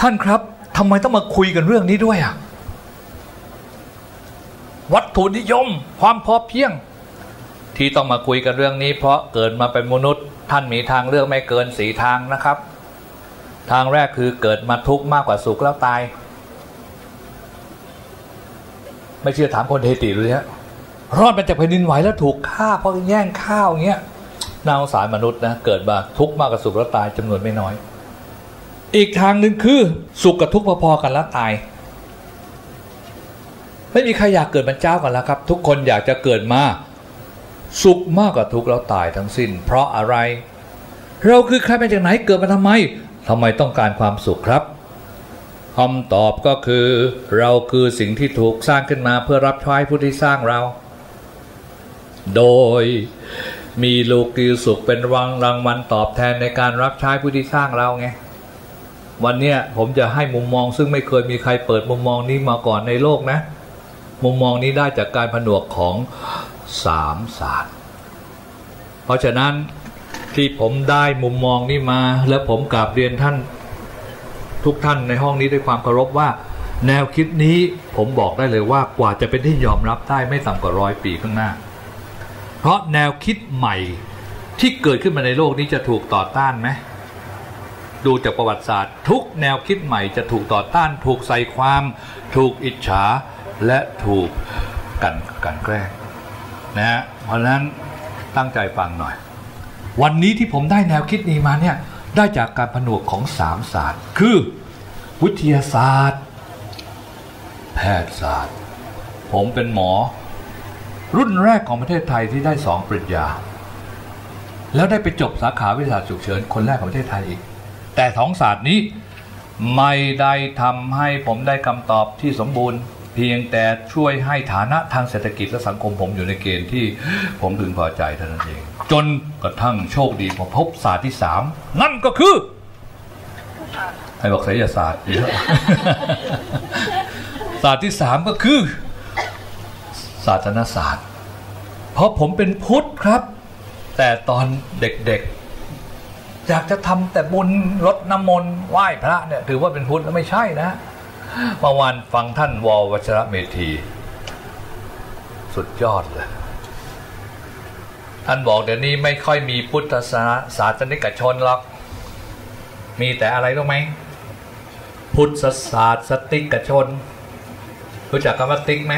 ท่านครับทำไมต้องมาคุยกันเรื่องนี้ด้วยอะวัตถุนิยม ความพอเพียง ที่ต้องมาคุยกันเรื่องนี้ เพราะเกิดมาเป็นมนุษย์ ท่านมีทางเลือกไม่เกินสีทางนะครับ ทางแรกคือเกิดมาทุกข์มากกว่าสุขแล้วตาย ไม่เชื่อถามคนเฮติดูเนี่ยรอดมาจากแผ่นดินไหวแล้วถูกฆ่าเพราะแย่งข้าวเงี้ยนาสงสารมนุษย์นะเกิดมาทุกข์มากกว่าสุขแล้วตายจำนวนไม่น้อย อีกทางหนึ่งคือสุขกับทุกข์พอๆกันแล้วตาย ไม่มีใครอยากเกิดเป็นเจ้ากันแล้วครับ ทุกคนอยากจะเกิดมา สุขมากกว่าทุกข์แล้วตายทั้งสิ้น เพราะอะไร เราคือใครมาจากไหนเกิดมาทำไมทำไมต้องการความสุขครับคำตอบก็คือ เราคือสิ่งที่ถูกสร้างขึ้นมาเพื่อรับใช้ผู้ที่สร้างเรา โดยมีโลกีสุขเป็นวังรางวัลตอบแทนในการรับใช้ผู้ที่สร้างเราไง วันนี้ผมจะให้มุมมอง ซึ่งไม่เคยมีใครเปิดมุมมองนี้มาก่อนในโลกนะ มุมมองนี้ได้จากการผนวกของสามศาสตร์เพราะฉะนั้นที่ผมได้มุมมองนี้มา แล้วผมกราบเรียนท่านทุกท่านในห้องนี้ด้วยความเคารพว่า แนวคิดนี้ผมบอกได้เลยว่ากว่าจะเป็นที่ยอมรับได้ไม่ต่ำกว่าร้อยปีข้างหน้า เพราะแนวคิดใหม่ที่เกิดขึ้นมาในโลกนี้จะถูกต่อต้านไหม ดูจากประวัติศาสตร์ ทุกแนวคิดใหม่จะถูกต่อต้าน ถูกใส่ความ ถูกอิจฉาและถูกกันกันแกล้งนะฮะเพราะนั้นตั้งใจฟังหน่อย วันนี้ที่ผมได้แนวคิดนี้มาเนี่ยได้จากการผนวกของสามศาสตร์ คือ วิทยาศาสตร์ แพทยศาสตร์ ผมเป็นหมอ รุ่นแรกของประเทศไทยที่ได้สองปริญญา แล้วได้ไปจบสาขาวิทยาศาสตร์ฉุกเฉินคนแรกของประเทศไทยอีก แต่สองศาสตร์นี้ไม่ได้ทำให้ผมได้คำตอบที่สมบูรณ์ เพียงแต่ช่วยให้ฐานะทางเศรษฐกิจและสังคมผมอยู่ในเกณฑ์ที่ผมพึงพอใจเท่านั้นเอง จนกระทั่งโชคดีผมพบศาสตร์ที่สามนั่นก็คือให้บอกไสยศาสตร์เยอะศาสตร์ที่สามก็คือ ศาสนศาสตร์ เพราะผมเป็นพุทธครับ แต่ตอนเด็กๆ อยากจะทำแต่บุญรดน้ำมนต์ไหว้พระเนี่ยถือว่าเป็นพุทธไม่ใช่นะเมื่อวานฟังท่านววชระเมธี สุดยอดเลย ท่านบอกเดี๋ยวนี้ไม่ค่อยมีพุทธศาศาสนิกชนหรอก มีแต่อะไรรู้ไหมพุทธศาสติกชน รู้จักคำว่าติ๊กไหม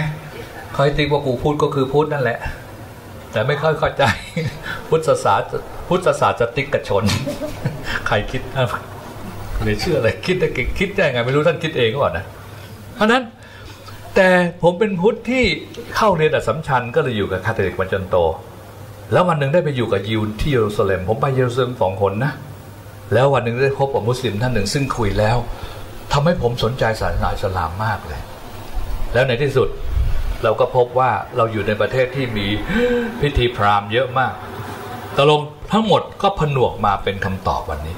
เคยติ๊กว่ากูพูดก็คือพูดนั่นแหละ แต่ไม่ค่อยเข้าใจพุทธศาสตร์ พุทธศาสตร์จะติ๊กกระชน ใครคิดอะเลยเชื่ออะไรคิดได้คิดได้ไงไม่รู้ท่านคิดเองก่อนนะ เพราะนั้นแต่ผมเป็นพุทธที่เข้าเรียนอัสสัมชัญก็เลยอยู่กับคาทอลิกมาจนโต แล้ววันหนึ่งได้ไปอยู่กับยิวที่เยรูซาเล็ม ผมไปเยรูซาเล็มสองคนนะ แล้ววันหนึ่งได้พบกับมุสลิมท่านหนึ่งซึ่งคุยแล้วทำให้ผมสนใจศาสนาอิสลามมากเลย แล้วในที่สุดเราก็พบว่าเราอยู่ในประเทศที่มีพิธีพราหมณ์เยอะมาก ตกลงทั้งหมดก็ผนวกมาเป็นคำตอบวันนี้